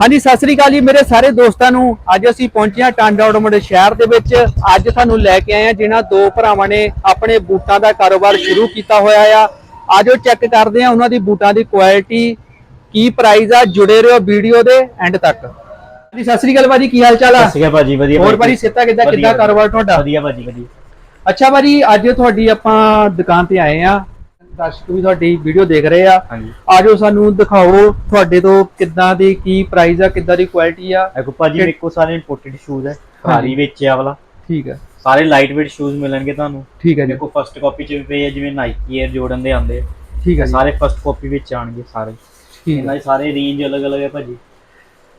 ਹਾਂਜੀ ਸਤਿ ਸ੍ਰੀ ਅਕਾਲ ਜੀ। ਮੇਰੇ ਸਾਰੇ ਦੋਸਤਾਂ ਨੂੰ ਅੱਜ ਅਸੀਂ ਪਹੁੰਚੇ ਹਾਂ ਟਾਂਡਾ ਆਟੋਮੋਟਿਵ ਸ਼ਹਿਰ ਦੇ ਵਿੱਚ। ਅੱਜ ਤੁਹਾਨੂੰ ਲੈ ਕੇ ਆਏ ਹਾਂ ਜਿਨ੍ਹਾਂ ਦੋ ਭਰਾਵਾਂ ਨੇ ਆਪਣੇ ਬੂਟਾਂ ਦਾ ਕਾਰੋਬਾਰ ਸ਼ੁਰੂ ਕੀਤਾ ਹੋਇਆ ਆ। ਆਜੋ ਚੈੱਕ ਕਰਦੇ ਹਾਂ ਉਹਨਾਂ ਦੀ ਬੂਟਾਂ ਦੀ ਕੁਆਲਿਟੀ ਕੀ ਪ੍ਰਾਈਸ ਆ ਜੁੜੇ ਰਹੋ ਵੀਡੀਓ ਦੇ ਐਂਡ ਤੱਕ। ਜੀ ਸਤਿ ਸ੍ਰੀ ਅਕਾਲ ਭਾਜੀ ਕੀ ਹਾਲ ਚਾਲ ਆ? ਸਤਿ ਸ਼੍ਰੀ ਅਕਾਲ ਭਾਜੀ ਵਧੀਆ ਹੋਰ ਭਾਜੀ। ਸਿੱਧਾ ਕਿੱਦਾਂ ਕਿੱਦਾਂ ਕਾਰੋਬਾਰ ਤੁਹਾਡਾ? ਵਧੀਆ ਭਾਜੀ ਵਧੀਆ। ਅੱਛਾ ਭਾਜੀ ਅੱਜ ਤੁਹਾਡੀ ਆਪਾਂ ਦੁਕਾਨ ਤੇ ਆਏ ਆ ਦਰਸ਼ਕ ਵੀ ਤੁਹਾਡੀ ਵੀਡੀਓ ਦੇਖ ਰਹੇ ਆ। ਹਾਂਜੀ। ਆਜੋ ਸਾਨੂੰ ਦਿਖਾਓ ਤੁਹਾਡੇ ਤੋਂ ਕਿੱਦਾਂ ਦੀ ਕੀ ਪ੍ਰਾਈਸ ਆ ਕਿੱਦਾਂ ਦੀ ਕੁਆਲਿਟੀ ਆ। ਦੇਖੋ ਭਾਜੀ ਮੇਰੇ ਕੋਲ ਸਾਰੇ ਇੰਪੋਰਟਡ ਸ਼ੂਜ਼ ਹੈ ਹਾਰੀ ਵਿੱਚ ਆ ਵਾਲਾ। ਠੀਕ ਹੈ ਸਾਰੇ ਲਾਈਟ weight ਸ਼ੂਜ਼ ਮਿਲਣਗੇ ਤੁਹਾਨੂੰ। ਠੀਕ ਹੈ ਜੀ। ਦੇਖੋ ਫਸਟ ਕਾਪੀ ਚ ਵੀ ਪਏ ਆ ਜਿਵੇਂ ਨਾਈਕੀ 에ਅਰ ਜੋਰਡਨ ਦੇ ਆਉਂਦੇ ਆ। ਠੀਕ ਹੈ ਸਾਰੇ ਫਸਟ ਕਾਪੀ ਵਿੱਚ ਆਣਗੇ ਸਾਰੇ। ਇਹਨਾਂ ਦੇ ਸਾਰੇ ਰੇਂਜ ਅਲੱਗ-ਅਲੱਗ ਹੈ ਭਾਜੀ।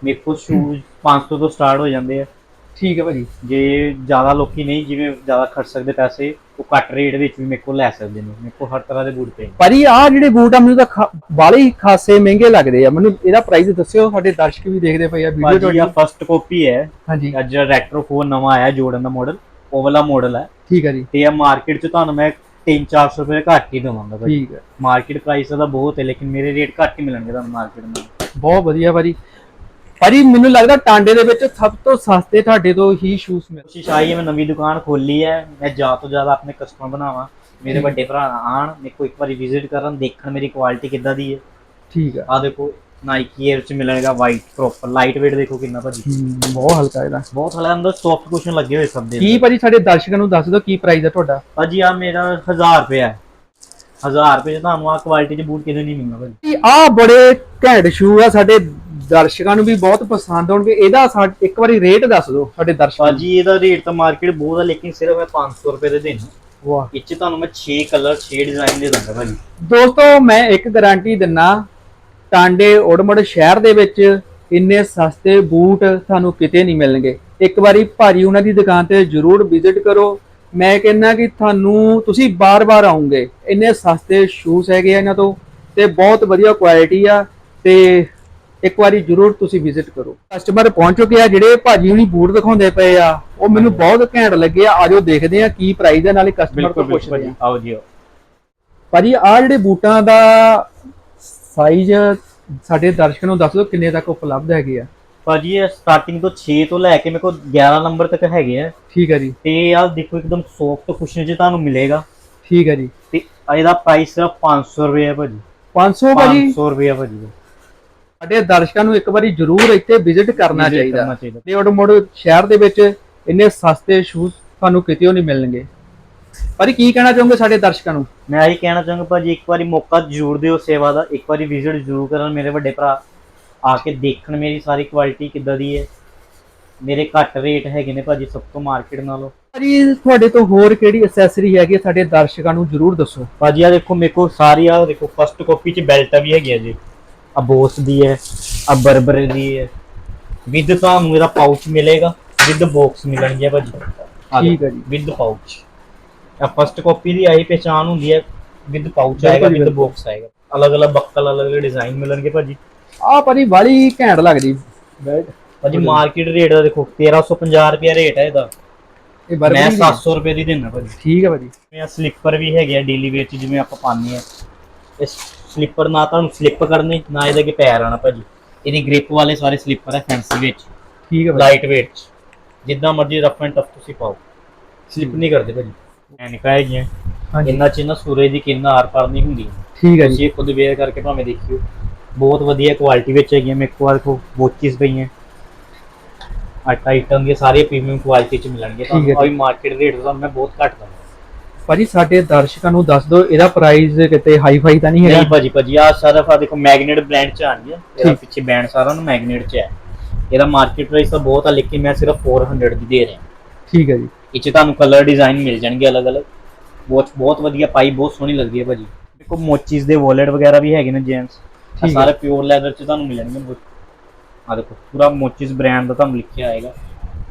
ਮੇਰੇ ਕੋਲ ਸ਼ੂਜ਼ 500 ਤੋਂ ਸਟਾਰਟ ਹੋ ਜਾਂਦੇ ਆ। ਠੀਕ ਹੈ ਭਾਜੀ। ਜੇ ਜ਼ਿਆਦਾ ਲੋਕੀ ਨਹੀਂ ਜਿਵੇਂ ਜ਼ਿਆਦਾ ਖਰਚ ਸਕਦੇ ਪੈਸੇ ਉਹ ਘੱਟ ਰੇਟ ਵਿੱਚ ਵੀ ਮੇਰੇ ਕੋਲ ਲੈ ਸਕਦੇ ਨੇ ਮੇਰੇ ਕੋਲ ਹਰ ਤਰ੍ਹਾਂ ਦੇ ਬੂਟ ਪਏ ਨੇ। ਭਾਜੀ ਆ ਜਿਹੜੇ ਬੂਟ ਆ ਮੈਨੂੰ ਤਾਂ ਬਾਹਲੇ ਹੀ ਖਾਸੇ ਮਹਿੰਗੇ ਲੱਗਦੇ ਆ। ਮੈਨੂੰ ਇਹਦਾ ਪ੍ਰਾਈਸ ਦੱਸਿਓ ਸਾਡੇ ਦਰਸ਼ਕ ਵੀ ਦੇਖਦੇ ਪਏ ਆ ਵੀਡੀਓ ਭਾਜੀ ਤੁਹਾਡੀ। ਆ ਫਸਟ ਕਾਪੀ ਹੈ। ਹਾਂਜੀ। ਅੱਜ ਰੈਟਰੋ ਫੋਨ ਨਵਾਂ ਆਇਆ ਜੋਰਡਨ ਦਾ ਮਾਡਲ ਉਹ ਵਾਲਾ ਮਾਡਲ ਹੈ। ਠੀਕ ਹੈ ਜੀ। ਤੇ ਇਹ ਮਾਰਕੀਟ 'ਚ ਤੁਹਾਨੂੰ ਮੈਂ 3-400 ਰੁਪਏ ਘੱਟ ਹੀ ਦਵਾਂਗਾ ਭਾਜੀ। ਠੀਕ ਹੈ ਮਾਰਕੀਟ ਪ੍ਰਾਈਸ ਉਹਦਾ ਬਹੁਤ ਹੈ ਲੇਕਿਨ ਮੇਰੇ ਰੇਟ ਘੱਟ ਹੀ ਮਿਲਣਗੇ ਤੁਹਾਨੂੰ ਮਾਰਕੀਟ ਨਾਲ। ਬਹੁਤ ਵਧੀਆ ਭਾਜੀ। ਭਾਜੀ ਮੈਨੂੰ ਲੱਗਦਾ ਟਾਂਡੇ ਦੇ ਵਿੱਚ ਸਭ ਤੋਂ ਸਸਤੇ ਤੁਹਾਡੇ ਤੋਂ ਹੀ ਸ਼ੂਜ਼ ਮਿਲ ਕੋਸ਼ਿਸ਼ ਆਈ ਹੈ ਮੈਂ ਨਵੀਂ ਦੁਕਾਨ ਖੋਲੀ ਹੈ। ਮੈਂ ਜ਼ਿਆਦਾ ਤੋਂ ਜ਼ਿਆਦਾ ਆਪਣੇ ਕਸਟਮਰ ਬਣਾਵਾਂ। ਮੇਰੇ। ਵੱਡੇ ਭਰਾ ਆਣ ਮੇਰੇ ਕੋਲ ਇੱਕ ਵਾਰੀ ਵਿਜ਼ਿਟ ਕਰਨ ਦੇਖਣ ਮੇਰੀ ਕੁਆਲਿਟੀ ਕਿੱਦਾਂ ਦੀ ਹੈ। ਠੀਕ ਹੈ। ਆ ਦੇਖੋ ਨਾਈਕੀ 에ਅਰ 'ਚ ਮਿਲਣਗਾ ਵਾਈਟ ਪ੍ਰੋਪਰ ਲਾਈਟ weight ਦੇਖੋ ਕਿੰਨਾ ਭਾਜੀ। ਬਹੁਤ ਹਲਕਾ ਇਹਦਾ। ਬਹੁਤ ਹਲਾ ਅੰਦਰ ਸੌਫਟ ਕੁਸ਼ਨ ਲੱਗੇ ਹੋਏ ਸਭ ਦੇ ਕੀ ਭਾਜੀ ਸਾਡੇ ਦਰਸ਼ਕਾਂ ਨੂੰ ਦੱਸ ਦਿਓ ਕੀ ਪ੍ਰਾਈਸ ਹੈ ਤੁਹਾਡਾ? ਭਾਜੀ ਆ ਮੇਰਾ 1000 ਰੁਪਏ ਹੈ। 1000 ਰੁਪਏ ਤੁਹਾਨੂੰ ਆ ਕੁਆਲਿਟੀ 'ਚ ਬੂਟ ਕਿਤੇ ਨਹੀਂ ਮਿਲਣਾ ਭਾਜੀ। ਆ ਬੜੇ ਘੈਂਟ ਸ਼ੂ ਆ ਸਾਡੇ ਦਰਸ਼ਕਾਂ ਨੂੰ ਵੀ ਬਹੁਤ ਪਸੰਦ ਆਉਣਗੇ। ਇਹਦਾ ਇੱਕ ਵਾਰੀ ਰੇਟ ਦੱਸ ਦਿਓ ਸਾਡੇ ਦਰਸ਼ਕਾਂ ਨੂੰ। ਭਾਜੀ ਇਹਦਾ ਰੇਟ ਤਾਂ ਮਾਰਕੀਟ ਬਹੁਤ ਹੈ ਲੇਕਿਨ ਸਿਰਫ ਮੈਂ 500 ਰੁਪਏ ਦੇ ਦੇਣਾ। ਵਾਹ। ਇਹ 'ਚ ਤੁਹਾਨੂੰ ਮੈਂ 6 ਕਲਰ 6 ਡਿਜ਼ਾਈਨ ਦੇ ਦਾਂਗਾ ਭਾਜੀ। ਦੋਸਤੋ ਮੈਂ ਇੱਕ ਗਾਰੰਟੀ ਦਿੰਨਾ ਟਾਂਡੇ ਓੜਮੜ ਸ਼ਹਿਰ ਦੇ ਵਿੱਚ ਇੰਨੇ ਸਸਤੇ ਬੂਟ ਤੁਹਾਨੂੰ ਕਿਤੇ ਨਹੀਂ ਮਿਲਣਗੇ। ਇੱਕ ਵਾਰੀ ਭਾਜੀ ਉਹਨਾਂ ਦੀ ਦੁਕਾਨ ਤੇ ਜਰੂਰ ਵਿਜ਼ਿਟ ਕਰੋ। ਮੈਂ ਕਹਿੰਦਾ ਕਿ ਤੁਹਾਨੂੰ ਤੁਸੀਂ ਬਾਰ-ਬਾਰ ਆਉਂਗੇ। ਇੰਨੇ ਸਸਤੇ ਸ਼ੂਜ਼ ਹੈਗੇ ਆ ਇਹਨਾਂ ਤੋਂ ਤੇ ਬਹੁਤ ਵਧੀਆ ਕੁਆਲਿਟੀ ਆ ਤੇ ਇੱਕ ਵਾਰੀ ਜਰੂਰ ਤੁਸੀਂ ਵਿਜ਼ਿਟ ਕਰੋ। ਕਸਟਮਰ ਪਹੁੰਚ ਚੁੱਕੇ ਆ ਜਿਹੜੇ ਭਾਜੀ ਹੁਣੀ ਬੂਟ ਦਿਖਾਉਂਦੇ ਪਏ ਆ ਉਹ ਮੈਨੂੰ ਬਹੁਤ ਘੈਂਟ ਲੱਗੇ ਆ। ਆਜੋ ਦੇਖਦੇ ਆ ਕੀ ਪ੍ਰਾਈਸ ਹੈ ਨਾਲੇ ਕਸਟਮਰ ਤੋਂ ਪੁੱਛਦੇ ਆ। ਆਓ ਜੀ। ਭਾਜੀ ਆ ਜਿਹੜੇ ਬੂਟਾਂ ਦਾ ਸਾਈਜ਼ ਸਾਡੇ ਦਰਸ਼ਕਾਂ ਨੂੰ ਦੱਸ ਦਿਓ ਕਿੰਨੇ ਤੱਕ ਉਪਲਬਧ ਹੈਗੇ ਆ। ਭਾਜੀ ਇਹ ਸਟਾਰਟਿੰਗ ਤੋਂ 6 ਤੋਂ ਲੈ ਕੇ ਮੇਰੇ ਕੋਲ 11 ਨੰਬਰ ਤੱਕ ਹੈਗੇ ਆ। ਠੀਕ ਹੈ ਜੀ। ਤੇ ਆ ਦੇਖੋ ਇੱਕਦਮ ਸੌਫਟ ਕੁਸ਼ਨ 'ਚ ਤੁਹਾਨੂੰ ਮਿਲੇਗਾ। ਠੀਕ ਹੈ ਜੀ। ਤੇ ਇਹਦਾ ਪ੍ਰਾਈਸ ਸਿਰਫ 500 ਰੁਪਏ ਹੈ ਭਾਜੀ। 500 ਭਾਜੀ? 500 ਰੁਪਏ ਭਾਜੀ। ਸਾਡੇ ਦਰਸ਼ਕਾਂ ਨੂੰ ਇੱਕ ਵਾਰੀ ਜ਼ਰੂਰ ਇੱਥੇ ਵਿਜ਼ਿਟ ਕਰਨਾ ਚਾਹੀਦਾ। ਤੇ ਆਟੋਮੋਟਿਵ ਸ਼ਹਿਰ ਦੇ ਵਿੱਚ ਇੰਨੇ ਸਸਤੇ ਸ਼ੂਜ਼ ਤੁਹਾਨੂੰ ਕਿਤੇ ਨਹੀਂ ਮਿਲਣਗੇ। ਭਾਜੀ ਕੀ ਕਹਿਣਾ ਚਾਹੋਗੇ ਸਾਡੇ ਦਰਸ਼ਕਾਂ ਨੂੰ? ਮੈਂ ਇਹੀ ਕਹਿਣਾ ਚਾਹਾਂਗਾ ਭਾਜੀ ਇੱਕ ਵਾਰੀ ਮੌਕਾ ਜ਼ਰੂਰ ਦਿਓ ਸੇਵਾ ਦਾ। ਇੱਕ ਵਾਰੀ ਵਿਜ਼ਿਟ ਜ਼ਰੂਰ ਕਰਨ। ਮੇਰੇ ਵੱਡੇ ਭਰਾ ਆ ਕੇ ਦੇਖਣ ਮੇਰੀ ਸਾਰੀ ਕੁਆਲਿਟੀ ਕਿੱਦਾਂ ਦੀ ਹੈ। ਮੇਰੇ ਘੱਟ ਰੇਟ ਹੈਗੇ ਨੇ ਭਾਜੀ ਸਭ ਤੋਂ ਮਾਰਕੀਟ ਨਾਲੋਂ। ਭਾਜੀ ਤੁਹਾਡੇ ਤੋਂ ਹੋਰ ਕਿਹੜੀ ਐਕਸੈਸਰੀ ਹੈਗੀ ਸਾਡੇ ਦਰਸ਼ਕਾਂ ਨੂੰ ਜ਼ਰੂਰ ਦੱਸੋ। ਭਾਜੀ ਆ ਦੇਖੋ ਮੇਰੇ ਕੋਲ ਸਾਰੀ ਆ ਦੇਖੋ ਫਸਟ ਕਾਪੀ ਚ ਬੈਲਟਾਂ ਵੀ ਹੈਗੀਆਂ ਜੀ। ਆ ਬੋਸ ਦੀ ਹੈ ਆ ਬਰਬਰ ਦੀ ਹੈ। ਵਿਦ ਤੁਹਾਨੂੰ ਇਹਦਾ ਪਾਊਚ ਮਿਲੇਗਾ ਵਿਦ ਬਾਕਸ ਮਿਲਣਗੇ ਭਾਜੀ। ਆਹ ਠੀਕ ਹੈ ਜੀ। ਵਿਦ ਪਾਊਚ ਆ ਫਸਟ ਕਾਪੀ ਦੀ ਆਈ ਪਹਿਚਾਨ ਹੁੰਦੀ ਹੈ ਵਿਦ ਪਾਊਚ ਆਏਗਾ ਵਿਦ। ਬਾਕਸ ਆਏਗਾ। ਅਲੱਗ ਅਲੱਗ ਬੱਕਲ ਅਲੱਗ ਅਲੱਗ ਡਿਜ਼ਾਈਨ ਮਿਲਣਗੇ ਭਾਜੀ। ਆਹ ਭਾਜੀ ਬਾਲੀ ਘੈਂਟ ਲੱਗਦੀ। ਬੈਲਟ ਭਾਜੀ ਮਾਰਕੀਟ ਰੇਟ ਦਾ ਦੇਖੋ 1350 ਰੁਪਏ ਰੇਟ ਹੈ ਇਹਦਾ। ਇਹ ਮੈਂ ਬਰਬਰੀ 700 ਰੁਪਏ ਦੀ ਦਿੰਦਾ ਭਾਜੀ। ਠੀਕ ਹੈ ਭਾਜੀ। ਜਿਵੇਂ ਸਲੀਪਰ ਵੀ ਹੈਗੇ ਆ ਡੇਲੀ ਵੇਅਰ ਚ ਜਿਵੇਂ ਆਪਾਂ ਪਾਉਂਦੇ ਆ ਇਸ ਸਲੀਪਰ ਨਾ ਤੁਹਾਨੂੰ ਸਲਿੱਪ ਕਰਨੇ ਨਾ ਇਹਦੇ ਅੱਗੇ ਪੈਰ ਆਣਾ ਭਾਜੀ। ਇਹਦੀ ਗ੍ਰਿਪ ਵਾਲੇ ਸਾਰੇ ਸਲੀਪਰ ਹੈ ਫੈਂਸੀ ਵਿੱਚ। ਠੀਕ ਹੈ ਲਾਈਟ weight ਚ। ਜਿੱਦਾਂ ਮਰਜ਼ੀ ਰਫ ਐਂਡ ਟਫ ਤੁਸੀਂ ਪਾਓ। ਸਲਿੱਪ ਨਹੀਂ ਕਰਦੇ ਭਾਜੀ। ਐਨਕਾਂ ਹੈਗੀਆਂ ਇੰਨਾ ਚ ਨਾ ਸੂਰਜ ਦੀ ਕਿਰਨਾਂ ਆਰ ਪਾਰ ਨਹੀਂ ਹੁੰਦੀ। ਠੀਕ ਹੈ ਜੀ। ਇਹ ਖੁਦ ਵੇਅਰ ਕਰਕੇ ਭਾਵੇਂ ਦੇਖਿਓ। ਬਹੁਤ ਵਧੀਆ ਕੁਆਲਿਟੀ ਵਿੱਚ ਹੈਗੀਆਂ ਮੇਰੇ ਕੋਲ ਦੇਖੋ ਵੋਚਿਸ ਪਈਆਂ। ਆ ਟਾਈਟਨ ਦੀਆਂ ਸਾਰੀਆਂ ਪ੍ਰੀਮੀਅਮ ਕੁਆਲਿਟੀ ਚ ਮਿਲਣਗੇ ਤੁਹਾਨੂੰ ਕੋਈ ਮਾਰਕੀਟ ਰੇਟ ਦਾ ਮੈਂ ਬਹੁਤ ਘੱਟ ਦਵਾਂਗਾ। ਭਾਜੀ ਸਾਡੇ ਦਰਸ਼ਕਾਂ ਨੂੰ ਦੱਸ ਦਿਓ ਇਹਦਾ ਪ੍ਰਾਈਸ ਕਿਤੇ ਹਾਈ ਫਾਈ ਤਾਂ ਨਹੀਂ ਨਹੀਂ ਹੈਗਾ ਭਾਜੀ ਭਾਜੀ ਆ ਸਾਰਾ ਫਾ ਦੇਖੋ ਮੈਗਨੇਟ ਬ੍ਰਾਂਡ ਚ ਆਣੀ ਹੈ। ਇਹਦਾ। ਪਿੱਛੇ ਬੈਂਡ ਸਾਰਾ ਨੂੰ ਮੈਗਨੇਟ ਚ ਹੈ। ਇਹਦਾ ਮਾਰਕੀਟ ਪ੍ਰਾਈਸ ਤਾਂ ਬਹੁਤ ਆ ਲੇਕਿਨ ਮੈਂ ਸਿਰਫ 400 ਦੀ ਦੇ ਰਿਹਾ। ਠੀਕ ਹੈ ਜੀ। ਇਹ ਚ ਤੁਹਾਨੂੰ ਕਲਰ ਡਿਜ਼ਾਈਨ ਮਿਲ ਜਾਣਗੇ ਅਲੱਗ-ਅਲੱਗ। ਬਹੁਤ ਬਹੁਤ ਵਧੀਆ ਪਾਈ ਬਹੁਤ ਸੋਹਣੀ ਲੱਗਦੀ ਹੈ ਭਾਜੀ। ਦੇਖੋ ਮੋਚੀਸ ਦੇ ਵਾਲਟ ਵਗੈਰਾ ਵੀ ਹੈਗੇ ਨੇ ਜੈਂਟਸ। ਸਾਰੇ ਪਿਓਰ ਲੈਦਰ ਚ ਤੁਹਾਨੂੰ ਮਿਲਣਗੇ। ਆ ਦੇਖੋ ਪੂਰਾ ਮੋਚੀਸ ਬ੍ਰਾਂਡ ਦਾ ਤੁਹਾਨੂੰ ਲਿਖਿਆ ਆਏਗਾ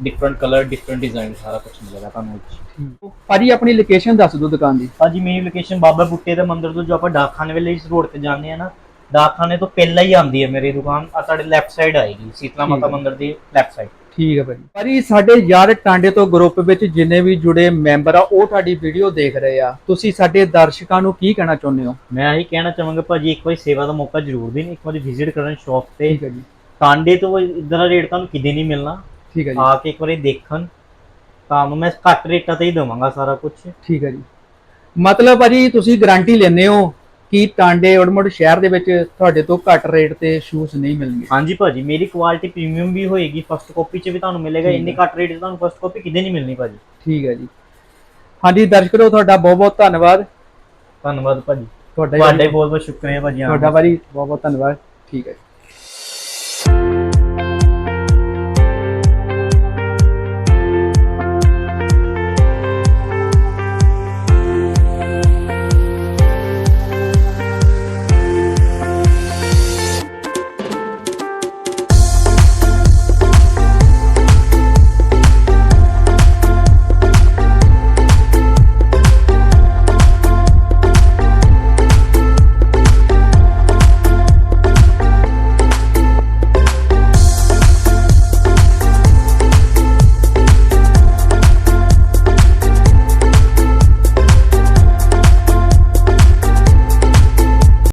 ਡਿਫਰੈਂਟ ਕਲਰ ਡਿਫਰੈਂਟ ਡਿਜ਼ਾਈਨ ਸਾਰਾ ਕੁਝ ਮਿਲੇਗਾ ਤੁਹਾਨੂੰ। ਭਾਜੀ ਆਪਣੀ ਲੋਕੇਸ਼ਨ ਦੱਸ ਦਿਓ ਦੁਕਾਨ ਦੀ। ਭਾਜੀ ਮੇਰੀ ਲੋਕੇਸ਼ਨ ਬਾਬਾ ਬੁੱਟੇ ਦੇ ਮੰਦਿਰ ਤੋਂ ਜੋ ਆਪਾਂ ਡਾਕਖਾਨੇ ਵੇਲੇ ਇਸ ਰੋਡ ਤੇ ਜਾਂਦੇ ਆ ਨਾ ਡਾਕਖਾਨੇ ਤੋਂ ਪਹਿਲਾਂ ਹੀ ਆਉਂਦੀ ਹੈ ਮੇਰੀ ਦੁਕਾਨ। ਆ ਤੁਹਾਡੇ ਲੈਫਟ ਸਾਈਡ ਆਏਗੀ ਸੀਤਲਾ ਮਾਤਾ। ਮੰਦਿਰ ਦੀ ਲੈਫਟ ਸਾਈਡ ਠੀਕ ਹੈ ਭਾਜੀ। ਭਾਜੀ ਸਾਡੇ ਯਾਰ ਟਾਂਡੇ ਤੋਂ ਗਰੁੱਪ ਵਿੱਚ ਜਿੰਨੇ ਵੀ ਜੁੜੇ ਮੈਂਬਰ ਆ ਉਹ ਤੁਹਾਡੀ ਵੀਡੀਓ ਦੇਖ ਰਹੇ ਆ। ਤੁਸੀਂ ਸਾਡੇ ਦਰਸ਼ਕਾਂ ਨੂੰ ਕੀ ਕਹਿਣਾ ਚਾਹੁੰਦੇ ਹੋ? ਮੈਂ ਇਹੀ ਕਹਿਣਾ ਚਾਹਾਂਗਾ ਭਾਜੀ ਇੱਕ ਵਾਰੀ ਸੇਵਾ ਦਾ ਮੌਕਾ ਜ਼ਰੂਰ ਦੇਣ ਇੱਕ ਵਾਰੀ ਵਿਜ਼ਿਟ ਕਰਨ ਸ਼ੌਪ ਤੇ। ਠੀਕ ਹੈ ਜੀ। ਟਾਂਡੇ ਤੋਂ ਇਦਾਂ ਦਾ ਰੇਟ ਤੁਹਾਨੂੰ ਕਿਤੇ ਨਹੀਂ ਮਿਲਣਾ। ਠੀਕ ਹੈ ਜੀ। ਆ ਕੇ ਇੱਕ ਵਾਰੀ ਦੇਖਣ। ਤੁਹਾਨੂੰ ਮੈਂ ਘੱਟ ਰੇਟਾਂ ਤੇ ਹੀ ਦਵਾਂਗਾ ਸਾਰਾ ਕੁਝ ਠੀਕ ਹੈ ਜੀ। ਮਤਲਬ ਭਾਜੀ ਤੁਸੀਂ ਗਾਰੰਟੀ ਲੈਂਦੇ ਹੋ ਕਿ ਟਾਂਡੇ ਉੜਮੁੜ ਸ਼ਹਿਰ ਦੇ ਵਿੱਚ ਤੁਹਾਡੇ ਤੋਂ ਘੱਟ ਰੇਟ ਤੇ ਸ਼ੂਜ਼ ਨਹੀਂ ਮਿਲਣਗੇ। ਹਾਂਜੀ ਭਾਜੀ ਮੇਰੀ ਕੁਆਲਿਟੀ ਪ੍ਰੀਮੀਅਮ ਵੀ ਹੋਏਗੀ ਫਸਟ ਕਾਪੀ 'ਚ ਵੀ ਤੁਹਾਨੂੰ ਮਿਲੇਗਾ। ਇੰਨੀ। ਘੱਟ ਰੇਟ 'ਚ ਤੁਹਾਨੂੰ ਫਸਟ ਕਾਪੀ ਕਿਤੇ ਨਹੀਂ ਮਿਲਣੀ ਭਾਜੀ। ਠੀਕ ਹੈ ਜੀ। ਹਾਂਜੀ ਦਰਸ਼ਕੋ ਤੁਹਾਡਾ ਬਹੁਤ ਬਹੁਤ ਧੰਨਵਾਦ। ਧੰਨਵਾਦ ਭਾਜੀ। ਤੁਹਾਡਾ ਬਹੁਤ ਬਹੁਤ ਸ਼ੁਕਰੀਆ ਭਾਜੀ ਤੁਹਾਡਾ ਭਾਜੀ ਬਹੁਤ ਬਹੁਤ ਧੰਨਵਾਦ। ਠੀਕ ਹੈ ਜੀ।